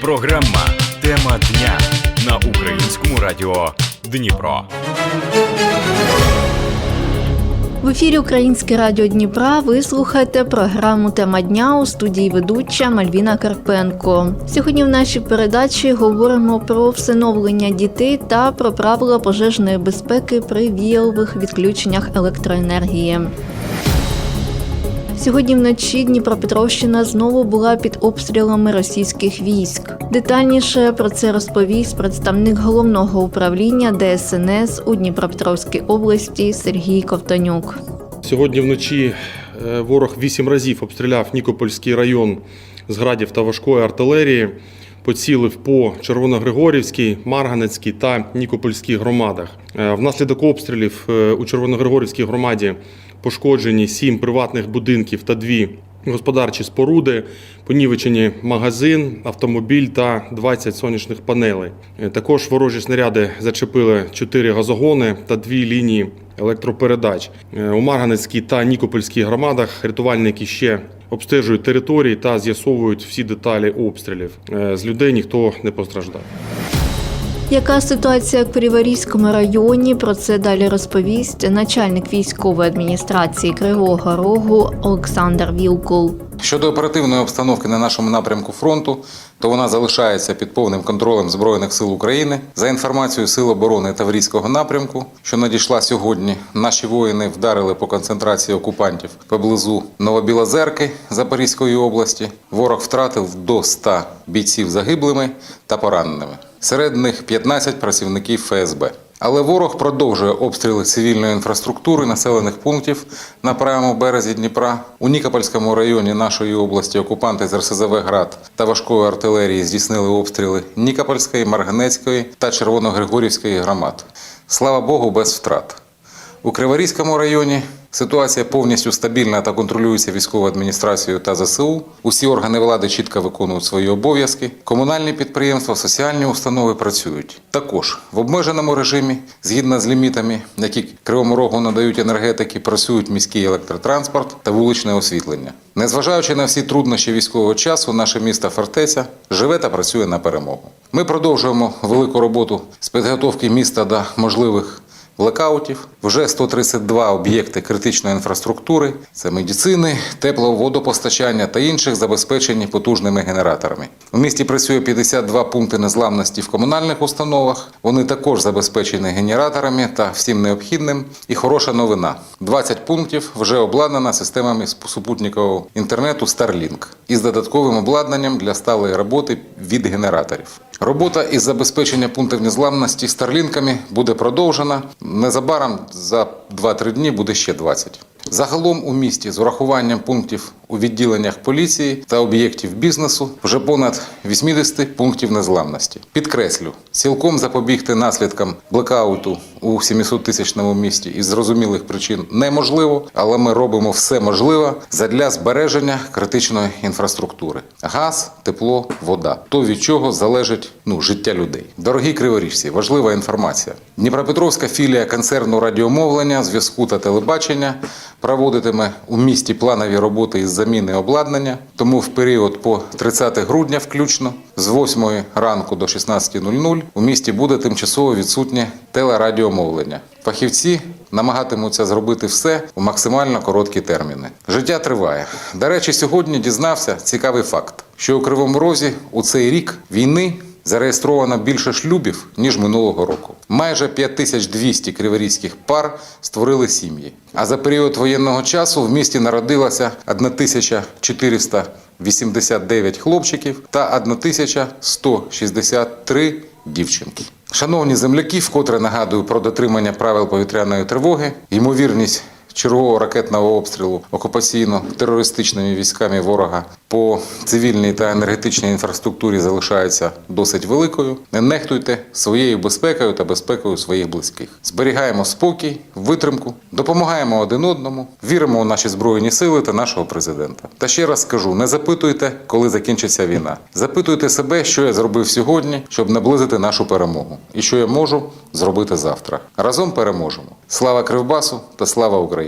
Програма Тема дня на українському радіо Дніпро. В ефірі Українське радіо Дніпра ви слухаєте програму Тема дня у студії ведуча Мальвіна Карпенко. Сьогодні в нашій передачі говоримо про всиновлення дітей та про правила пожежної безпеки при віялових відключеннях електроенергії. Сьогодні вночі Дніпропетровщина знову була під обстрілами російських військ. Детальніше про це розповість представник головного управління ДСНС у Дніпропетровській області Сергій Ковтонюк. Сьогодні вночі е, ворог вісім разів обстріляв Нікопольський район з градів та важкої артилерії, поцілив по Червоногригорівській, Марганецькій та Нікопольській громадах. Е, Внаслідок обстрілів е, у Червоногригорівській громаді пошкоджені сім приватних будинків та дві господарчі споруди, понівечені магазин, автомобіль та 20 сонячних панелей. Також ворожі снаряди зачепили чотири газогони та дві лінії електропередач. У Марганецькій та Нікопольській громадах рятувальники ще обстежують території та з'ясовують всі деталі обстрілів. З людей ніхто не постраждав. Яка ситуація в Криворізькому районі? Про це далі розповість начальник військової адміністрації Кривого Рогу Олександр Вілкул. Щодо оперативної обстановки на нашому напрямку фронту, то вона залишається під повним контролем Збройних сил України. За інформацією Сил оборони Таврійського напрямку, що надійшла сьогодні, наші воїни вдарили по концентрації окупантів поблизу Новобілозерки Запорізької області. Ворог втратив до 100 бійців загиблими та пораненими. Серед них 15 працівників ФСБ. Але ворог продовжує обстріли цивільної інфраструктури населених пунктів на правому березі Дніпра. У Нікопольському районі нашої області окупанти з РСЗВ «Град» та важкої артилерії здійснили обстріли Нікопольської, Марганецької та Червоногригорівської громад. Слава Богу, без втрат. У Криворізькому районі ситуація повністю стабільна та контролюється військовою адміністрацією та ЗСУ. Усі органи влади чітко виконують свої обов'язки. Комунальні підприємства, соціальні установи працюють. Також в обмеженому режимі, згідно з лімітами, які Кривому Рогу надають енергетики, працюють міський електротранспорт та вуличне освітлення. Незважаючи на всі труднощі військового часу, наше місто Фортеця живе та працює на перемогу. Ми продовжуємо велику роботу з підготовки міста до можливих блекаутів. Вже 132 об'єкти критичної інфраструктури це медицини, тепловодопостачання та інших забезпечені потужними генераторами. У місті працює 52 пункти незламності в комунальних установах. Вони також забезпечені генераторами та всім необхідним. І хороша новина: 20 пунктів вже обладнано системами супутникового інтернету Starlink із додатковим обладнанням для сталої роботи від генераторів. Робота із забезпечення пунктів незламності старлінками буде продовжена. Незабаром за 2-3 дні буде ще 20. Загалом у місті з урахуванням пунктів у відділеннях поліції та об'єктів бізнесу вже понад 80 пунктів незламності. Підкреслю, цілком запобігти наслідкам блекауту у 700-тисячному місті із зрозумілих причин неможливо, але ми робимо все можливе задля збереження критичної інфраструктури: газ, тепло, вода то від чого залежить ну життя людей. Дорогі криворіжці, важлива інформація. Дніпропетровська філія концерну радіомовлення, зв'язку та телебачення проводитиме у місті планові роботи із заміни обладнання. Тому в період по 30 грудня, включно з 8 ранку до 16.00 у місті буде тимчасово відсутнє телерадіомовлення. Фахівці намагатимуться зробити все у максимально короткі терміни. Життя триває. До речі, сьогодні дізнався цікавий факт, що у Кривому Розі у цей рік війни зареєстровано більше шлюбів ніж минулого року. Майже 5200 криворізьких пар створили сім'ї. А за період воєнного часу в місті народилося 1489 хлопчиків та 1163 дівчинки. Шановні земляки, вкотре нагадую про дотримання правил повітряної тривоги, ймовірність чергового ракетного обстрілу окупаційно-терористичними військами ворога по цивільній та енергетичній інфраструктурі залишається досить великою. Не нехтуйте своєю безпекою та безпекою своїх близьких. Зберігаємо спокій, витримку, допомагаємо один одному, віримо у наші збройні сили та нашого президента. Та ще раз скажу: не запитуйте, коли закінчиться війна. Запитуйте себе, що я зробив сьогодні, щоб наблизити нашу перемогу, і що я можу зробити завтра. Разом переможемо. Слава Кривбасу та слава Україні!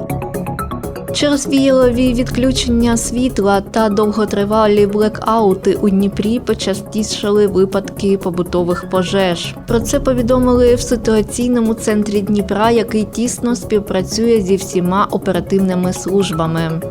Через віялові відключення світла та довготривалі блекаути у Дніпрі почастішали випадки побутових пожеж. Про це повідомили в ситуаційному центрі Дніпра, який тісно співпрацює зі всіма оперативними службами.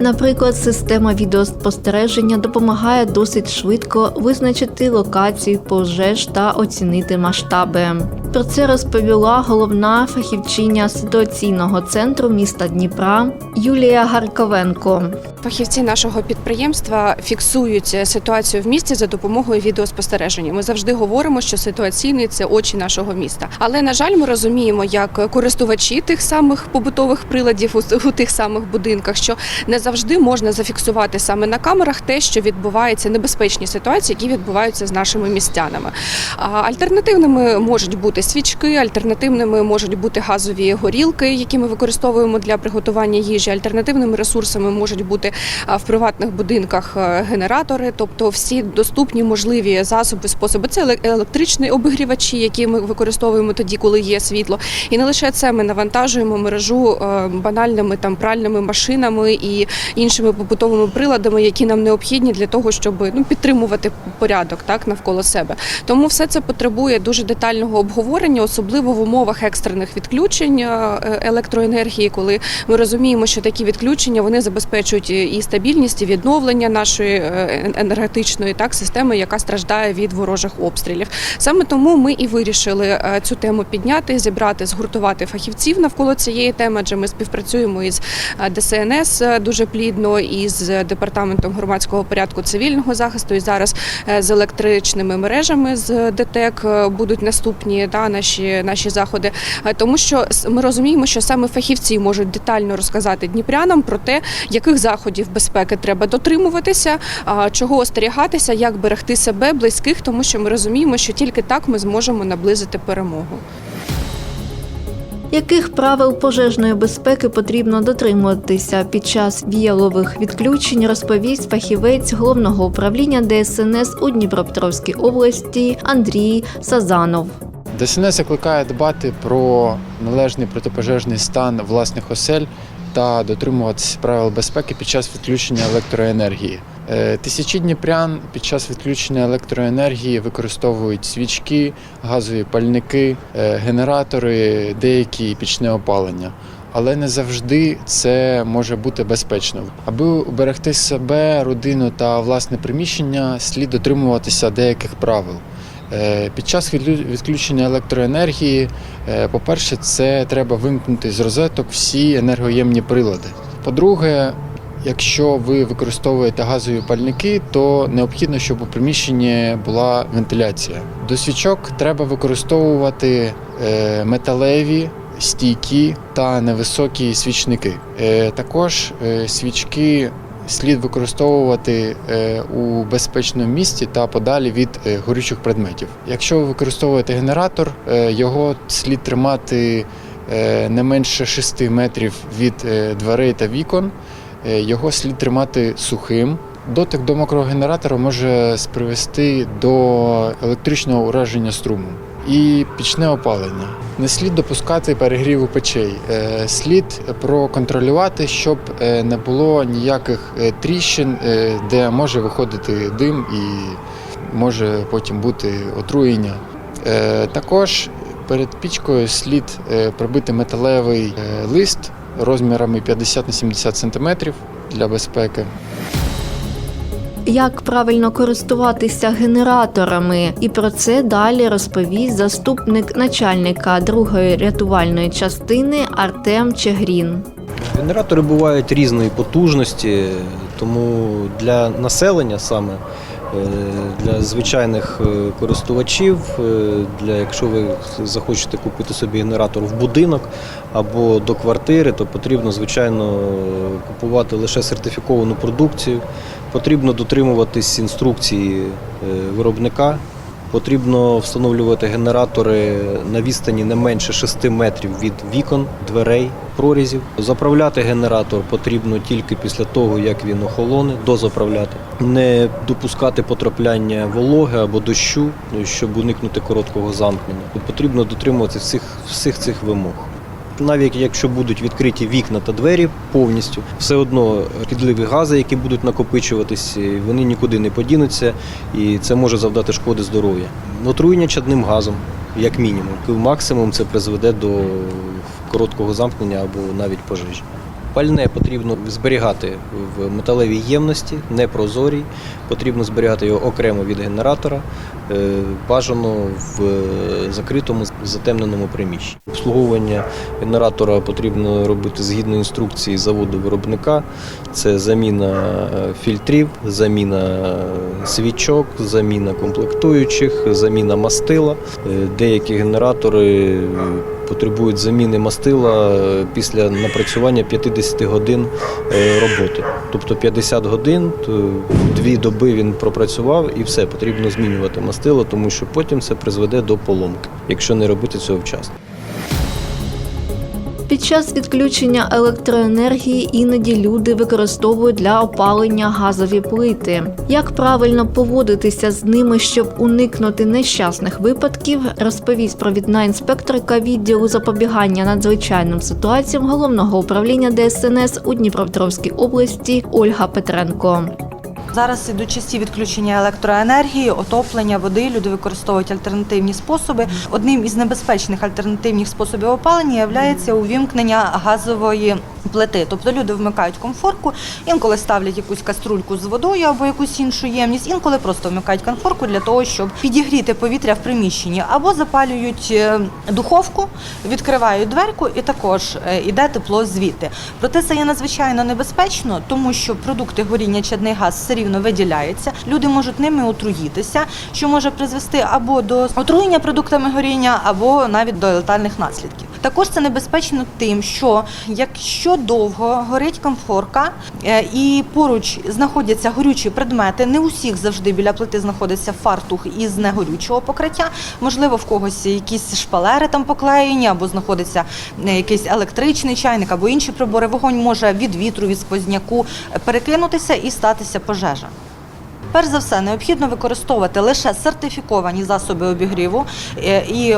Наприклад, система відеоспостереження допомагає досить швидко визначити локацію пожеж та оцінити масштаби. Про це розповіла головна фахівчиня ситуаційного центру міста Дніпра Юлія Гарковенко. Фахівці нашого підприємства фіксують ситуацію в місті за допомогою відеоспостереження. Ми завжди говоримо, що ситуаційний це очі нашого міста. Але на жаль, ми розуміємо, як користувачі тих самих побутових приладів у тих самих будинках, що не завжди можна зафіксувати саме на камерах те, що відбувається небезпечні ситуації, які відбуваються з нашими містянами. Альтернативними можуть бути свічки, альтернативними можуть бути газові горілки, які ми використовуємо для приготування їжі. Альтернативними ресурсами можуть бути в приватних будинках е, генератори, тобто всі доступні можливі засоби, способи. Це електричні обігрівачі, які ми використовуємо тоді, коли є світло. І не лише це ми навантажуємо мережу е, банальними там пральними машинами і іншими побутовими приладами, які нам необхідні для того, щоб ну підтримувати порядок так навколо себе. Тому все це потребує дуже детального обговорення, особливо в умовах екстрених відключень е, електроенергії, коли ми розуміємо, що такі відключення вони забезпечують і стабільність, і відновлення нашої е, енергетичної так системи, яка страждає від ворожих обстрілів. Саме тому ми і вирішили е, цю тему підняти, зібрати, згуртувати фахівців навколо цієї теми. Адже ми співпрацюємо із ДСНС дуже плідно, із департаментом громадського порядку цивільного захисту. І зараз е, з електричними мережами з ДТЕК е, будуть наступні да, наші, наші заходи. Е, Тому що ми розуміємо, що саме фахівці можуть детально розказати дніпрянам про те, яких заходів безпеки треба дотримуватися, чого остерігатися, як берегти себе, близьких, тому що ми розуміємо, що тільки так ми зможемо наблизити перемогу. Яких правил пожежної безпеки потрібно дотримуватися під час віялових відключень, розповість фахівець головного управління ДСНС у Дніпропетровській області Андрій Сазанов. ДСНС закликає дбати про належний протипожежний стан власних осель та дотримуватися правил безпеки під час відключення електроенергії. Е, Тисячі дніпрян під час відключення електроенергії використовують свічки, газові пальники, е, генератори, деякі пічне опалення. Але не завжди це може бути безпечно. Аби уберегти себе, родину та власне приміщення, слід дотримуватися деяких правил. Е, Під час відключення електроенергії, по-перше, це треба вимкнути з розеток всі енергоємні прилади. По-друге, якщо ви використовуєте газові пальники, то необхідно, щоб у приміщенні була вентиляція. До свічок треба використовувати е, металеві. Стійкі та невисокі свічники. Е, Також е, свічки слід використовувати у безпечному місці та подалі від горючих предметів. Якщо ви використовуєте генератор, його слід тримати не менше 6 метрів від дверей та вікон. Е, Його слід тримати сухим. Дотик до мокрого генератора може привести до електричного ураження струму і пічне опалення. Не слід допускати перегріву печей. Е, Слід проконтролювати, щоб е, не було ніяких тріщин, де може виходити дим і може потім бути отруєння. Також перед пічкою слід прибити металевий лист розмірами 50 на 70 см для безпеки. Як правильно користуватися генераторами, і про це далі розповість заступник начальника другої рятувальної частини Артем Чегрін. Генератори бувають різної потужності, тому для населення саме, для звичайних е, користувачів, е, для якщо ви захочете купити собі генератор в будинок або до квартири, то потрібно, звичайно, купувати лише сертифіковану продукцію. Потрібно дотримуватись інструкції е, виробника. Потрібно встановлювати генератори на відстані не менше 6 метрів від вікон, дверей. Прорізів. Заправляти генератор потрібно тільки після того, як він охолоне, дозаправляти. Не допускати потрапляння вологи або дощу, щоб уникнути короткого замкнення. Потрібно дотримуватися всіх, всіх цих вимог. Навіть якщо будуть відкриті вікна та двері повністю, все одно шкідливі гази, які будуть накопичуватись, вони нікуди не подінуться, і це може завдати шкоди здоров'ю. Отруєння чадним газом, як мінімум. Максимум це призведе до короткого замкнення або навіть пожежі. Пальне потрібно зберігати в металевій ємності, не прозорій. Потрібно зберігати його окремо від генератора, е, бажано в е, закритому затемненому приміщенні. Обслуговування генератора потрібно робити згідно інструкції заводу виробника. Це заміна е, фільтрів, заміна свічок, заміна комплектуючих, заміна мастила. Деякі генератори потребують заміни мастила е, після напрацювання 50 годин е, роботи. Тобто 50 годин, дві доби він пропрацював і все, потрібно змінювати мастило, тому що потім це призведе до поломки, якщо не робити цього вчасно. Під час відключення електроенергії іноді люди використовують для опалення газові плити. Як правильно поводитися з ними, щоб уникнути нещасних випадків, розповість провідна інспекторка відділу запобігання надзвичайним ситуаціям головного управління ДСНС у Дніпропетровській області Ольга Петренко. Зараз ідуть часті відключення електроенергії, отоплення води. Люди використовують альтернативні способи. Одним із небезпечних альтернативних способів опалення є увімкнення газової плити. Тобто люди вмикають комфорку, інколи ставлять якусь каструльку з водою або якусь іншу ємність, інколи просто вмикають комфорку для того, щоб підігріти повітря в приміщенні, або запалюють е, духовку, відкривають дверку і також е, іде тепло звідти. Проте це є надзвичайно небезпечно, тому що продукти горіння чадний газ все рівно виділяється. Люди можуть ними отруїтися, що може призвести або до отруєння продуктами горіння, або навіть до летальних наслідків. Також це небезпечно тим, що якщо довго горить комфорка е, і поруч знаходяться горючі предмети, не у всіх завжди біля плити знаходиться фартух із негорючого покриття. Можливо, в когось якісь шпалери там поклеєні, або знаходиться е, якийсь електричний чайник, або інші прибори. Вогонь може від вітру, від сквозняку перекинутися і статися пожежа. Перш за все, необхідно використовувати лише сертифіковані засоби обігріву е, і е,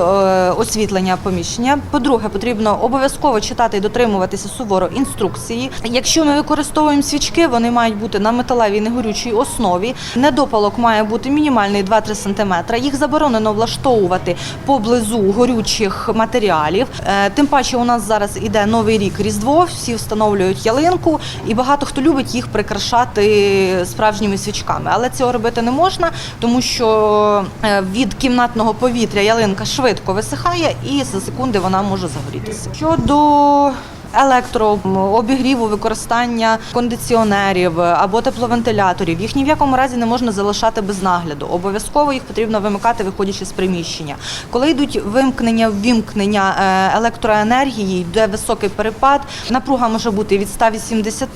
освітлення поміщення. По-друге, потрібно обов'язково читати і дотримуватися суворо інструкції. Якщо ми використовуємо свічки, вони мають бути на металевій негорючій основі. Недопалок має бути мінімальний 2-3 см. Їх заборонено влаштовувати поблизу горючих матеріалів. Е, Тим паче, у нас зараз іде новий рік Різдво, всі встановлюють ялинку, і багато хто любить їх прикрашати справжніми свічками. Але цього робити не можна, тому що е, від кімнатного повітря ялинка швидко висихає і за секунди вона може загорітися. Щодо електрообігріву, використання кондиціонерів або тепловентиляторів. Їх ні в якому разі не можна залишати без нагляду. Обов'язково їх потрібно вимикати, виходячи з приміщення. Коли йдуть вимкнення, ввімкнення е, електроенергії, йде високий перепад, напруга може бути від 180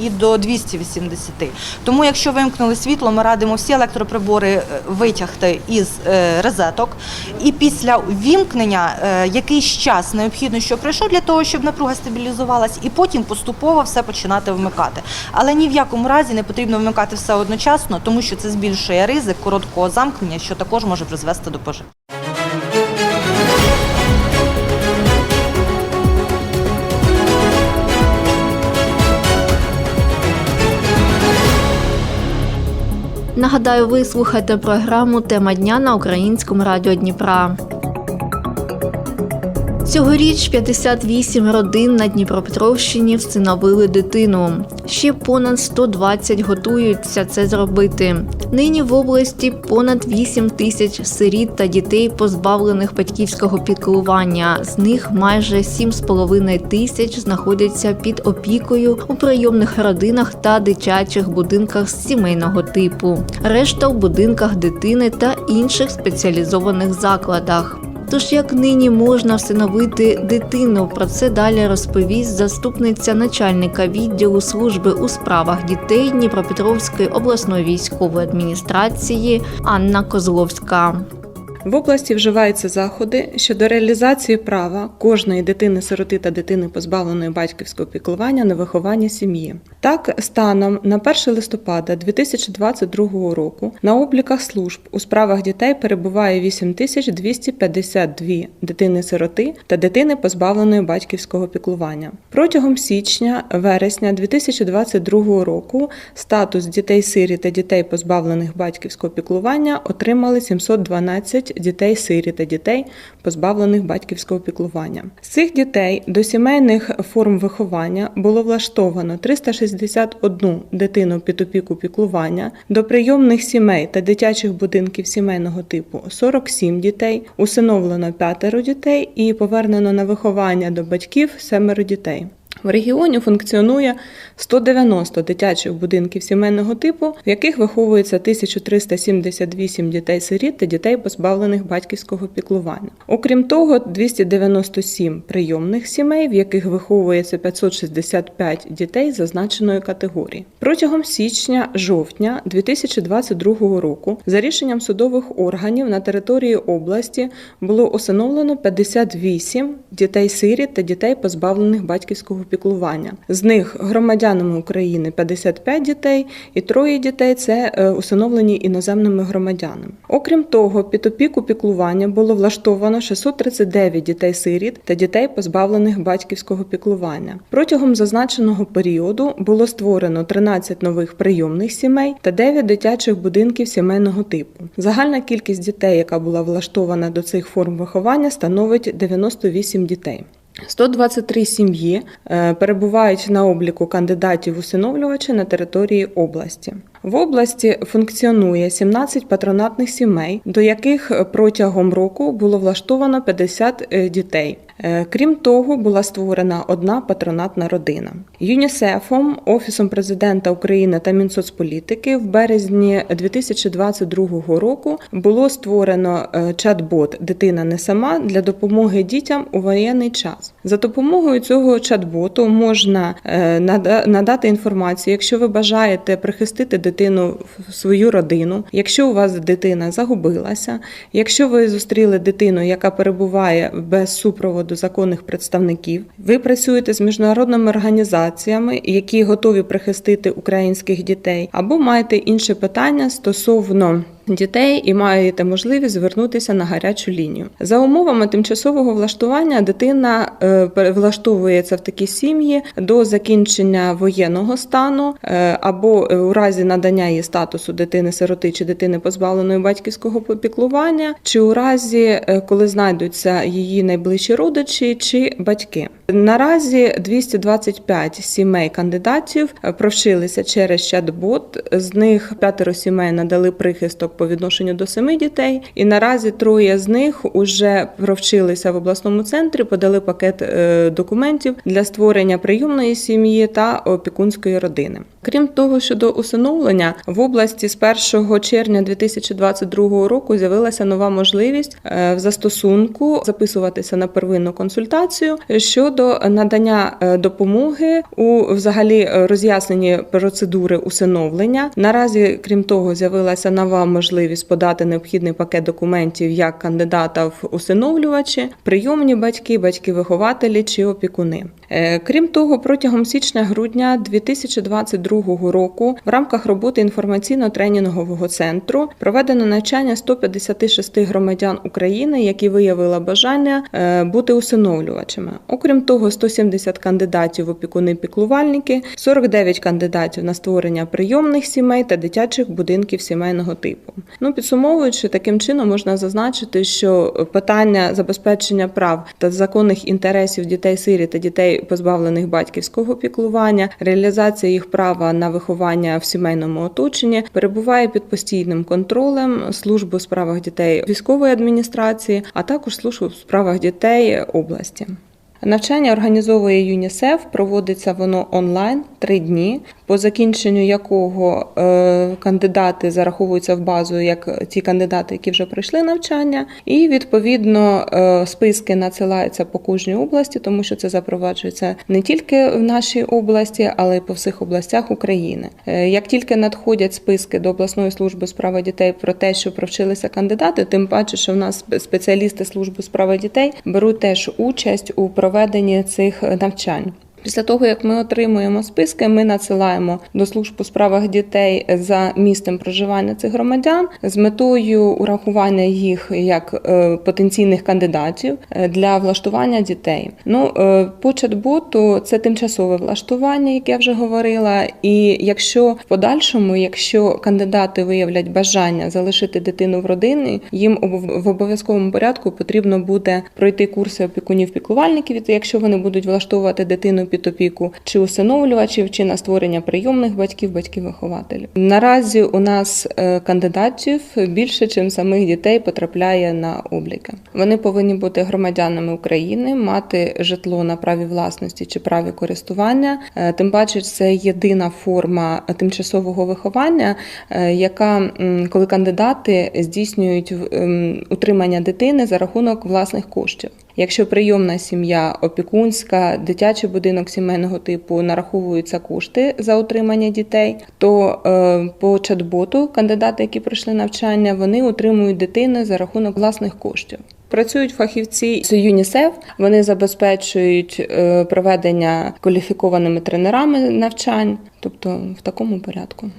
і до 280. Тому, якщо вимкнули світло, ми радимо всі електроприбори е, витягти із е, розеток. І після ввімкнення е, якийсь час необхідно, щоб пройшов для того, щоб напруга стабілізувалась, і потім поступово все починати вмикати. Але ні в якому разі не потрібно вмикати все одночасно, тому що це збільшує ризик короткого замкнення, що також може призвести до пожежі. Нагадаю, ви слухаєте програму Тема дня на українському радіо Дніпра. Цьогоріч 58 родин на Дніпропетровщині всиновили дитину. Ще понад 120 готуються це зробити. Нині в області понад 8 тисяч сиріт та дітей, позбавлених батьківського піклування. З них майже 7,5 тисяч знаходяться під опікою у прийомних родинах та дитячих будинках сімейного типу. Решта в будинках дитини та інших спеціалізованих закладах. Тож як нині можна всиновити дитину? Про це далі розповість заступниця начальника відділу служби у справах дітей Дніпропетровської обласної військової адміністрації Анна Козловська. В області вживаються заходи щодо реалізації права кожної дитини-сироти та дитини, позбавленої батьківського піклування на виховання сім'ї. Так, станом на 1 листопада 2022 року на обліках служб у справах дітей перебуває 8252 дитини-сироти та дитини, позбавленої батьківського піклування. Протягом січня-вересня 2022 року статус дітей-сиріт та дітей, позбавлених батьківського піклування, отримали 712 дітей-сиріт та дітей, позбавлених батьківського піклування. З цих дітей до сімейних форм виховання було влаштовано 361 дитину під опіку піклування, до прийомних сімей та дитячих будинків сімейного типу 47 дітей, усиновлено п'ятеро дітей і повернено на виховання до батьків семеро дітей. В регіоні функціонує 190 дитячих будинків сімейного типу, в яких виховується 1378 дітей-сиріт та дітей, позбавлених батьківського піклування. Окрім того, 297 прийомних сімей, в яких виховується 565 дітей зазначеної категорії. Протягом січня-жовтня 2022 року за рішенням судових органів на території області було усиновлено 58 дітей-сиріт та дітей, позбавлених батьківського піклування. З них громадянами України 55 дітей і троє дітей це е, усиновлені іноземними громадянами. Окрім того, під опіку піклування було влаштовано 639 дітей-сиріт та дітей, позбавлених батьківського піклування. Протягом зазначеного періоду було створено 13 нових прийомних сімей та 9 дитячих будинків сімейного типу. Загальна кількість дітей, яка була влаштована до цих форм виховання, становить 98 дітей. 123 сім'ї е, перебувають на обліку кандидатів усиновлювача на території області. В області функціонує 17 патронатних сімей, до яких протягом року було влаштовано 50 дітей. Е, Крім того, була створена одна патронатна родина. ЮНІСЕФом, Офісом президента України та Мінсоцполітики в березні 2022 року було створено е, чат-бот Дитина не сама для допомоги дітям у воєнний час. За допомогою цього чат-боту можна е, надати інформацію, якщо ви бажаєте прихистити дитину в свою родину, якщо у вас дитина загубилася, якщо ви зустріли дитину, яка перебуває без супроводу законних представників, ви працюєте з міжнародними організаціями, які готові прихистити українських дітей, або маєте інше питання стосовно. Дітей і маєте можливість звернутися на гарячу лінію за умовами тимчасового влаштування. Дитина е, перевлаштовується в такі сім'ї до закінчення воєнного стану е, або е, у разі надання їй статусу дитини-сироти чи дитини позбавленої батьківського попіклування, чи у разі, коли знайдуться її найближчі родичі чи батьки. Наразі 225 сімей кандидатів провчилися через чат-бот. З них п'ятеро сімей надали прихисток по відношенню до семи дітей, і наразі троє з них уже провчилися в обласному центрі, подали пакет е, документів для створення прийомної сім'ї та опікунської родини. Крім того, щодо усиновлення в області з 1 червня 2022 року з'явилася нова можливість е, в застосунку записуватися на первинну консультацію щодо надання е, допомоги у взагалі е, роз'ясненні процедури усиновлення. Наразі, крім того, з'явилася нова можливість подати необхідний пакет документів як кандидата в усиновлювачі, прийомні батьки, батьки-вихователі чи опікуни. Е, Крім того, протягом січня-грудня 2022 року в рамках роботи інформаційно-тренінгового центру проведено навчання 156 громадян України, які виявили бажання е, бути усиновлювачами. Окрім того, 170 кандидатів в опікуни-піклувальники, 49 кандидатів на створення прийомних сімей та дитячих будинків сімейного типу. Ну підсумовуючи, таким чином можна зазначити, що питання забезпечення прав та законних інтересів дітей-сиріт та дітей, позбавлених батьківського піклування, реалізація їх права на виховання в сімейному оточенні перебуває під постійним контролем служби у справах дітей військової адміністрації, а також служби у справах дітей області. Навчання організовує ЮНІСЕФ, проводиться воно онлайн три дні. По закінченню якого е, кандидати зараховуються в базу як ті кандидати, які вже пройшли навчання, і відповідно е, списки надсилаються по кожній області, тому що це запроваджується не тільки в нашій області, але й по всіх областях України. Е, Як тільки надходять списки до обласної служби справи дітей про те, що провчилися кандидати, тим паче, що в нас спеціалісти служби справи дітей беруть теж участь у проведенні цих навчань. Після того, як ми отримуємо списки, ми надсилаємо до служб у справах дітей за місцем проживання цих громадян з метою урахування їх як е, потенційних кандидатів е, для влаштування дітей. Ну е, по чат-боту це тимчасове влаштування, як я вже говорила. І якщо в подальшому, якщо кандидати виявлять бажання залишити дитину в родині, їм в обов'язковому порядку потрібно буде пройти курси опікунів-піклувальників, якщо вони будуть влаштовувати дитину під опіку чи усиновлювачів, чи на створення прийомних батьків, батьків-вихователів. Наразі у нас е, кандидатів більше, ніж самих дітей потрапляє на обліки. Вони повинні бути громадянами України, мати житло на праві власності чи праві користування. Е, Тим паче, це єдина форма тимчасового виховання, е, яка коли кандидати здійснюють утримання дитини за рахунок власних коштів. Якщо прийомна сім'я, опікунська, дитячий будинок сімейного типу нараховуються кошти за утримання дітей, то е, по чат-боту кандидати, які пройшли навчання, вони утримують дитину за рахунок власних коштів. Працюють фахівці з ЮНІСЕФ. Вони забезпечують е, проведення кваліфікованими тренерами навчань, тобто в такому порядку.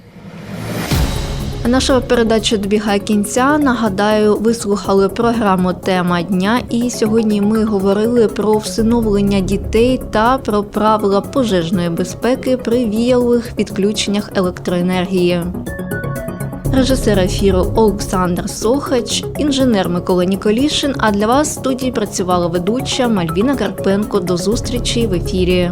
Наша передача добігає кінця. Нагадаю, ви слухали програму Тема дня, і сьогодні ми говорили про всиновлення дітей та про правила пожежної безпеки при віялових відключеннях електроенергії. Режисер ефіру Олександр Сохач, інженер Микола Ніколішин. А для вас в студії працювала ведуча Мальвіна Карпенко. До зустрічі в ефірі.